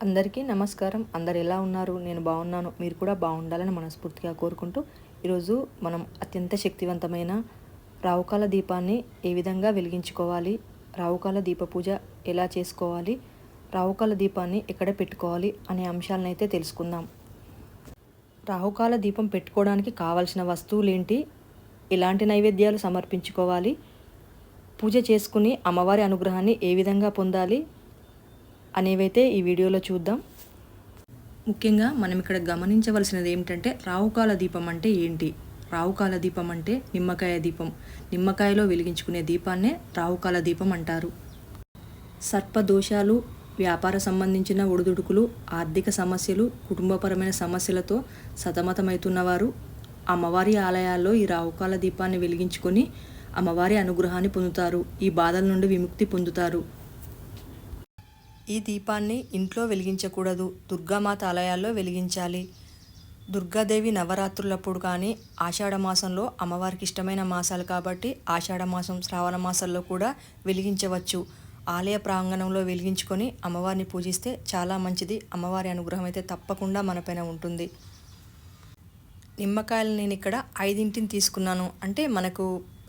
అందరికీ నమస్కారం. అందరు ఎలా ఉన్నారు? నేను బాగున్నాను. మీరు కూడా బాగుండాలని మనస్ఫూర్తిగా కోరుకుంటూ ఈరోజు మనం అత్యంత శక్తివంతమైన రావుకాల దీపాన్ని ఏ విధంగా వెలిగించుకోవాలి? రావుకాల దీప పూజ ఎలా చేసుకోవాలి? రావుకాల దీపాన్ని ఎక్కడ పెట్టుకోవాలి? అనే అంశాలను అయితే తెలుసుకుందాం. రాహుకాల దీపం పెట్టుకోవడానికి కావలసిన వస్తువులు ఏంటి ఎలాంటి నైవేద్యాలు సమర్పించుకోవాలి? పూజ చేసుకుని అమ్మవారి అనుగ్రహాన్ని ఏ విధంగా పొందాలి? అనేవైతే ఈ వీడియోలో చూద్దాం. ముఖ్యంగా మనం ఇక్కడ గమనించవలసినది ఏమిటంటే రావుకాల దీపం అంటే ఏంటి? రావుకాల దీపం అంటే నిమ్మకాయ దీపం. నిమ్మకాయలో వెలిగించుకునే దీపాన్నే రావుకాల దీపం అంటారు. సర్పదోషాలు వ్యాపార సంబంధించిన ఒడిదుడుకులు ఆర్థిక సమస్యలు కుటుంబపరమైన సమస్యలతో సతమతమవుతున్నవారు అమ్మవారి ఆలయాల్లో ఈ రావుకాల దీపాన్ని వెలిగించుకొని అమ్మవారి అనుగ్రహాన్ని పొందుతారు. ఈ బాధల నుండి విముక్తి పొందుతారు. ఈ దీపాన్ని ఇంట్లో వెలిగించకూడదు దుర్గామాత ఆలయాల్లో వెలిగించాలి. దుర్గాదేవి నవరాత్రులప్పుడు కానీ ఆషాఢ మాసంలో అమ్మవారికి ఇష్టమైన మాసాలు కాబట్టి ఆషాఢ మాసం శ్రావణ మాసాల్లో కూడా వెలిగించవచ్చు. ఆలయ ప్రాంగణంలో వెలిగించుకొని అమ్మవారిని పూజిస్తే చాలా మంచిది. అమ్మవారి అనుగ్రహం అయితే తప్పకుండా మనపైన ఉంటుంది. నిమ్మకాయలు నేను ఇక్కడ ఐదింటిని తీసుకున్నాను. అంటే మనకు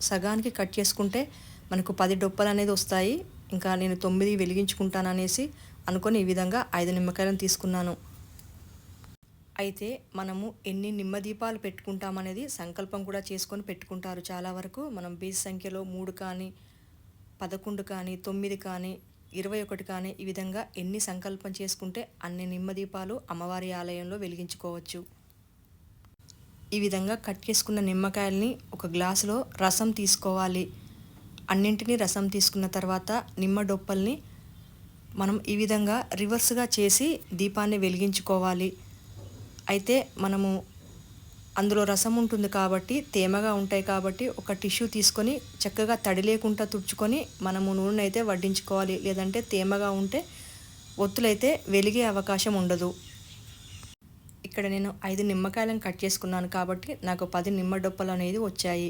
సగానికి కట్ చేసుకుంటే మనకు పది డొప్పలు అనేది వస్తాయి. ఇంకా నేను తొమ్మిది వెలిగించుకుంటాననేసి అనుకొని ఈ విధంగా ఐదు నిమ్మకాయలను తీసుకున్నాను. అయితే మనము ఎన్ని నిమ్మదీపాలు పెట్టుకుంటామనేది సంకల్పం కూడా చేసుకొని పెట్టుకుంటారు. చాలా వరకు మనం బీజ్ సంఖ్యలో మూడు కానీ పదకొండు కానీ తొమ్మిది కానీ ఇరవై ఒకటి కానీ ఈ విధంగా ఎన్ని సంకల్పం చేసుకుంటే అన్ని నిమ్మదీపాలు అమ్మవారి ఆలయంలో వెలిగించుకోవచ్చు. ఈ విధంగా కట్ చేసుకున్న నిమ్మకాయల్ని ఒక గ్లాసులో రసం తీసుకోవాలి. అన్నింటినీ రసం తీసుకున్న తర్వాత నిమ్మ డొప్పల్ని మనం ఈ విధంగా రివర్స్గా చేసి దీపాన్ని వెలిగించుకోవాలి. అయితే మనము అందులో రసం ఉంటుంది కాబట్టి తేమగా ఉంటాయి కాబట్టి ఒక టిష్యూ తీసుకొని చక్కగా తడి లేకుండా తుడుచుకొని మనము నూనె అయితే వడ్డించుకోవాలి. లేదంటే తేమగా ఉంటే ఒత్తులైతే వెలిగే అవకాశం ఉండదు. ఇక్కడ నేను ఐదు నిమ్మకాయలను కట్ చేసుకున్నాను కాబట్టి నాకు పది నిమ్మ డొప్పలు అనేది వచ్చాయి.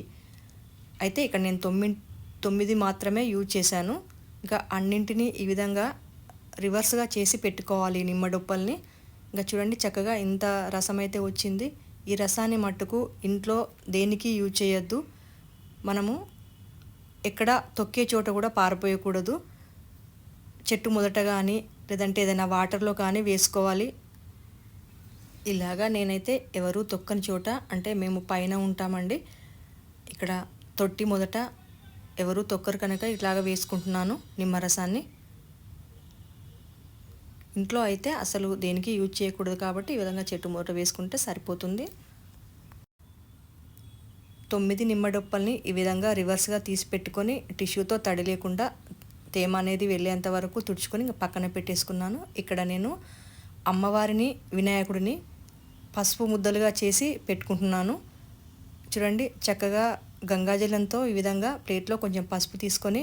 అయితే ఇక్కడ నేను తొమ్మిది తొమ్మిది మాత్రమే యూజ్ చేశాను. ఇంకా అన్నింటినీ ఈ విధంగా రివర్స్గా చేసి పెట్టుకోవాలి నిమ్మడొప్పల్ని. ఇంకా చూడండి చక్కగా ఇంత రసం అయితే వచ్చింది. ఈ రసాన్ని మట్టుకు ఇంట్లో దేనికి యూజ్ చేయొద్దు. మనము ఎక్కడ తొక్కే చోట కూడా పారిపోయకూడదు. చెట్టు మొదట కానీ లేదంటే ఏదైనా వాటర్లో కానీ వేసుకోవాలి. ఇలాగా నేనైతే ఎవరు తొక్కని చోట అంటే మేము పైన ఉంటామండి. ఇక్కడ తొట్టి మొదట ఎవరు తొక్కరు కనుక ఇట్లాగ వేసుకుంటున్నాను నిమ్మరసాన్ని. ఇంట్లో అయితే అసలు దేనికి యూజ్ చేయకూడదు కాబట్టి ఈ విధంగా చెట్టు మూట వేసుకుంటే సరిపోతుంది. తొమ్మిది నిమ్మడొప్పల్ని ఈ విధంగా రివర్స్గా తీసి పెట్టుకొని టిష్యూతో తడి లేకుండా తేమ అనేది వెళ్ళేంత వరకు తుడుచుకొని పక్కన పెట్టేసుకున్నాను. ఇక్కడ నేను అమ్మవారిని వినాయకుడిని పసుపు ముద్దలుగా చేసి పెట్టుకుంటున్నాను. చూడండి చక్కగా గంగాజలంతో ఈ విధంగా ప్లేట్లో కొంచెం పసుపు తీసుకొని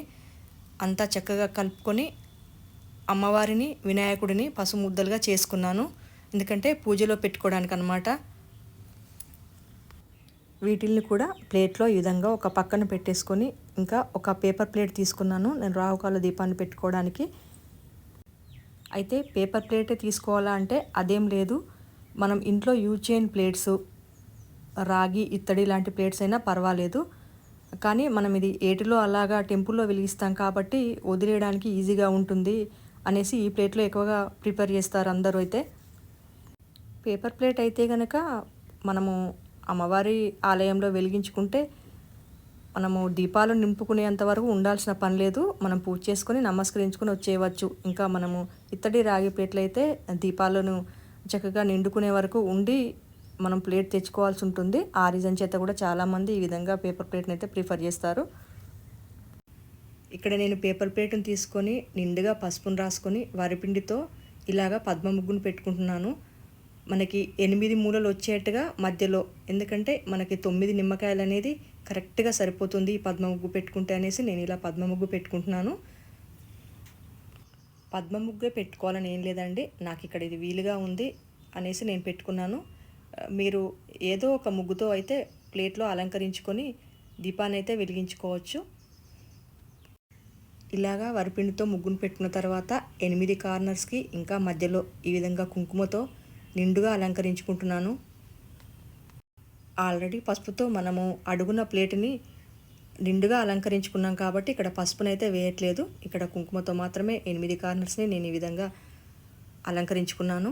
అంతా చక్కగా కలుపుకొని అమ్మవారిని వినాయకుడిని పసుపు ముద్దలుగా చేసుకున్నాను. ఎందుకంటే పూజలో పెట్టుకోవడానికి అనమాట వీటిల్ని కూడా ప్లేట్లో ఈ విధంగా ఒక పక్కన పెట్టేసుకొని ఇంకా ఒక పేపర్ ప్లేట్ తీసుకున్నాను. నేను రాహుకాల దీపాన్ని పెట్టుకోవడానికి. అయితే పేపర్ ప్లేటే తీసుకోవాలా అంటే అదేం లేదు. మనం ఇంట్లో యూజ్ చేయని ప్లేట్స్ రాగి ఇత్తడి లాంటి ప్లేట్స్ అయినా పర్వాలేదు. కానీ మనం ఇది ఏటిలో అలాగా టెంపుల్లో వెలిగిస్తాం కాబట్టి వదిలేయడానికి ఈజీగా ఉంటుంది అనేసి ఈ ప్లేట్లో ఎక్కువగా ప్రిపేర్ చేస్తారు అందరూ అయితే. పేపర్ ప్లేట్ అయితే కనుక మనము అమ్మవారి ఆలయంలో వెలిగించుకుంటే మనము దీపాలు నింపుకునేంత వరకు ఉండాల్సిన పని లేదు. మనం పూజ చేసుకొని నమస్కరించుకొని వచ్చేయవచ్చు. ఇంకా మనము ఇత్తడి రాగి ప్లేట్లు అయితే దీపాలను చక్కగా నిండుకునే వరకు ఉండి మనం ప్లేట్ తెచ్చుకోవాల్సి ఉంటుంది. ఆ రీజన్ చేత కూడా చాలామంది ఈ విధంగా పేపర్ ప్లేట్ని అయితే ప్రిఫర్ చేస్తారు. ఇక్కడ నేను పేపర్ ప్లేట్ని తీసుకొని నిండుగా పసుపును రాసుకొని వరిపిండితో ఇలాగా పద్మ ముగ్గును పెట్టుకుంటున్నాను. మనకి ఎనిమిది మూలలు వచ్చేట్టుగా మధ్యలో ఎందుకంటే మనకి తొమ్మిది నిమ్మకాయలు అనేది కరెక్ట్గా సరిపోతుంది ఈ పద్మ ముగ్గు పెట్టుకుంటే అనేసి నేను ఇలా పద్మ ముగ్గు పెట్టుకుంటున్నాను. పద్మ ముగ్గే పెట్టుకోవాలని ఏం లేదండి నాకు ఇక్కడ ఇది వీలుగా ఉంది అనేసి నేను పెట్టుకున్నాను. మీరు ఏదో ఒక ముగ్గుతో అయితే ప్లేట్లో అలంకరించుకొని దీపాన్ని అయితే వెలిగించుకోవచ్చు. ఇలాగా వరిపిండితో ముగ్గును పెట్టుకున్న తర్వాత ఎనిమిది కార్నర్స్కి ఇంకా మధ్యలో ఈ విధంగా కుంకుమతో నిండుగా అలంకరించుకుంటున్నాను. ఆల్రెడీ పసుపుతో మనము అడుగున ప్లేట్ని నిండుగా అలంకరించుకున్నాం కాబట్టి ఇక్కడ పసుపునైతే వేయట్లేదు. ఇక్కడ కుంకుమతో మాత్రమే ఎనిమిది కార్నర్స్ని నేను ఈ విధంగా అలంకరించుకున్నాను.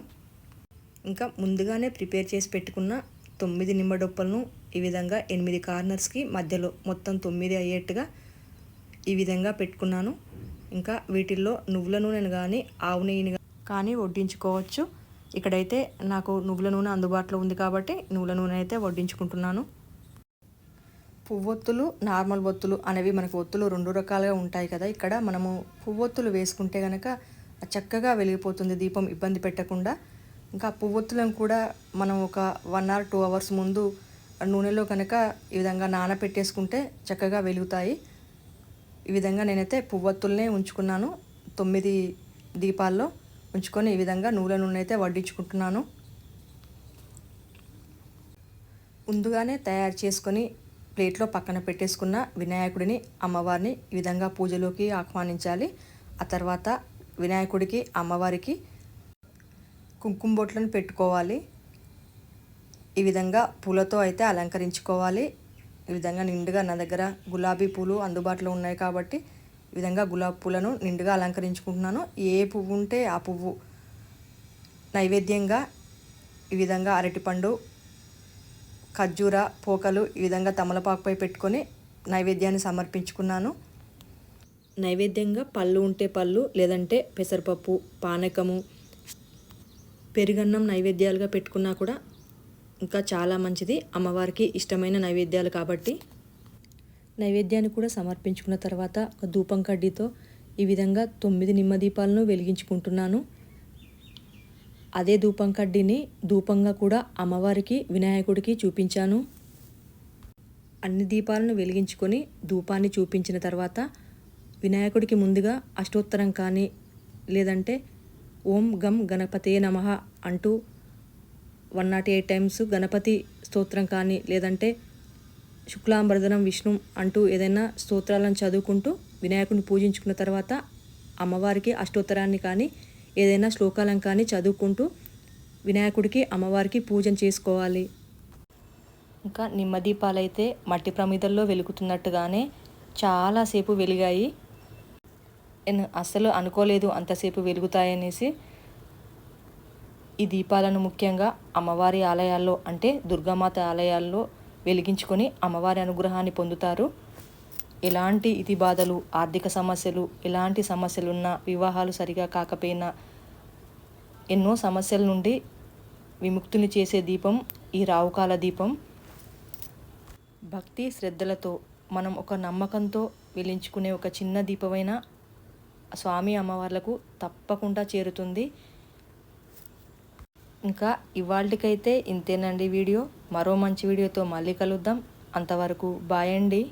ఇంకా ముందుగానే ప్రిపేర్ చేసి పెట్టుకున్న తొమ్మిది నిమ్మడొప్పలను ఈ విధంగా ఎనిమిది కార్నర్స్కి మధ్యలో మొత్తం తొమ్మిది అయ్యేట్టుగా ఈ విధంగా పెట్టుకున్నాను. ఇంకా వీటిల్లో నువ్వుల నూనెను కానీ ఆవు నెయ్యిని కానీ వడ్డించుకోవచ్చు. ఇక్కడైతే నాకు నువ్వుల నూనె అందుబాటులో ఉంది కాబట్టి నువ్వుల నూనె అయితే వడ్డించుకుంటున్నాను. పువ్వొత్తులు నార్మల్ ఒత్తులు అనేవి మనకు ఒత్తులు రెండు రకాలుగా ఉంటాయి కదా. ఇక్కడ మనము పువ్వొత్తులు వేసుకుంటే కనుక చక్కగా వెలిగిపోతుంది దీపం ఇబ్బంది పెట్టకుండా. ఇంకా పువ్వొత్తులను కూడా మనం ఒక వన్ అవర్ టూ అవర్స్ ముందు నూనెలో కనుక ఈ విధంగా నానపెట్టేసుకుంటే చక్కగా వెలుగుతాయి. ఈ విధంగా నేనైతే పువ్వొత్తులనే ఉంచుకున్నాను. తొమ్మిది దీపాల్లో ఉంచుకొని ఈ విధంగా నూనె నూనె అయితే వడ్డించుకుంటున్నాను. ముందుగానే తయారు చేసుకొని ప్లేట్లో పక్కన పెట్టేసుకున్న వినాయకుడిని అమ్మవారిని ఈ విధంగా పూజలోకి ఆహ్వానించాలి. ఆ తర్వాత వినాయకుడికి అమ్మవారికి కుంకుమ బొట్లను పెట్టుకోవాలి. ఈ విధంగా పూలతో అయితే అలంకరించుకోవాలి. ఈ విధంగా నిండుగా నా దగ్గర గులాబీ పూలు అందుబాటులో ఉన్నాయి కాబట్టి ఈ విధంగా గులాబీ పూలను నిండుగా అలంకరించుకుంటున్నాను. ఏ పువ్వు ఉంటే ఆ పువ్వు నైవేద్యంగా ఈ విధంగా అరటిపండు ఖర్జూర పోకలు ఈ విధంగా తమలపాకుపై పెట్టుకొని నైవేద్యాన్ని సమర్పించుకున్నాను. నైవేద్యంగా పళ్ళు ఉంటే పళ్ళు లేదంటే పెసరపప్పు పానకము పెరుగన్నం నైవేద్యాలుగా పెట్టుకున్నా కూడా ఇంకా చాలా మంచిది. అమ్మవారికి ఇష్టమైన నైవేద్యాలు కాబట్టి. నైవేద్యాన్ని కూడా సమర్పించుకున్న తర్వాత ఒక ధూపం కడ్డీతో ఈ విధంగా తొమ్మిది నిమ్మ దీపాలను వెలిగించుకుంటున్నాను. అదే ధూపం కడ్డీని ధూపంగా కూడా అమ్మవారికి వినాయకుడికి చూపించాను. అన్ని దీపాలను వెలిగించుకొని ధూపాన్ని చూపించిన తర్వాత వినాయకుడికి ముందుగా అష్టోత్తరం కానీ లేదంటే ఓం గం గణపతే నమ అంటూ one nought eight times Ganapati స్తోత్రం కానీ లేదంటే శుక్లాంబరదనం విష్ణు అంటూ ఏదైనా స్తోత్రాలను చదువుకుంటూ వినాయకుడిని పూజించుకున్న తర్వాత అమ్మవారికి అష్టోత్తరాన్ని కానీ ఏదైనా శ్లోకాలను కానీ చదువుకుంటూ వినాయకుడికి అమ్మవారికి పూజన చేసుకోవాలి. ఇంకా నిమ్మదీపాలైతే మట్టి ప్రమిదల్లో వెలుగుతున్నట్టుగానే చాలాసేపు వెలిగాయి. అస్సలు అనుకోలేదు అంతసేపు వెలుగుతాయనేసి ఈ దీపాలను ముఖ్యంగా అమ్మవారి ఆలయాల్లో అంటే దుర్గామాత ఆలయాల్లో వెలిగించుకొని అమ్మవారి అనుగ్రహాన్ని పొందుతారు. ఎలాంటి ఇతి బాధలు ఆర్థిక సమస్యలు ఎలాంటి సమస్యలున్నా వివాహాలు సరిగా కాకపోయినా ఎన్నో సమస్యల నుండి విముక్తుని చేసే దీపం ఈ రావుకాల దీపం. భక్తి శ్రద్ధలతో మనం ఒక నమ్మకంతో వెలించుకునే ఒక చిన్న దీపమైన స్వామి అమ్మవార్లకు తప్పకుండా చేరుతుంది. ఇంకా ఇవాళకైతే ఇంతేనండి వీడియో. మరో మంచి వీడియోతో మళ్ళీ కలుద్దాం. అంతవరకు బాయ్ అండి.